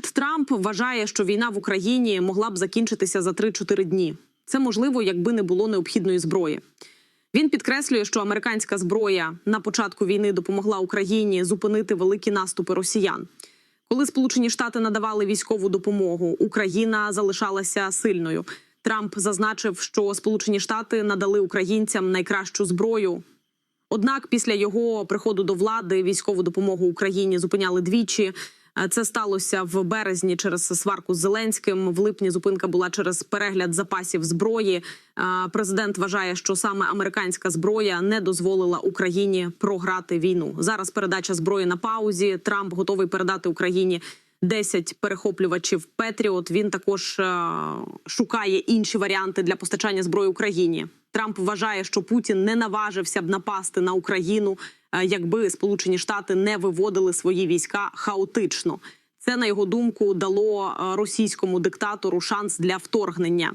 Дональд Трамп вважає, що війна в Україні могла б закінчитися за 3-4 дні. Це можливо, якби не було необхідної зброї. Він підкреслює, що американська зброя на початку війни допомогла Україні зупинити великі наступи росіян. Коли Сполучені Штати надавали військову допомогу, Україна залишалася сильною. Трамп зазначив, що Сполучені Штати надали українцям найкращу зброю. Однак, після його приходу до влади військову допомогу Україні зупиняли двічі. Е, Це сталося в березні через сварку з Зеленським. В липні зупинка була через перегляд запасів зброї. Е, Президент вважає, що саме американська зброя не дозволила Україні програти війну. Зараз передача зброї на паузі. Трамп готовий передати Україні 10 перехоплювачів Петріот. Він також е, шукає інші варіанти для постачання зброї Україні. Трамп вважає, що Путін не наважився б напасти на Україну, е, якби Сполучені Штати не виводили свої війська хаотично. Це на його думку дало е, російському диктатору шанс для вторгнення.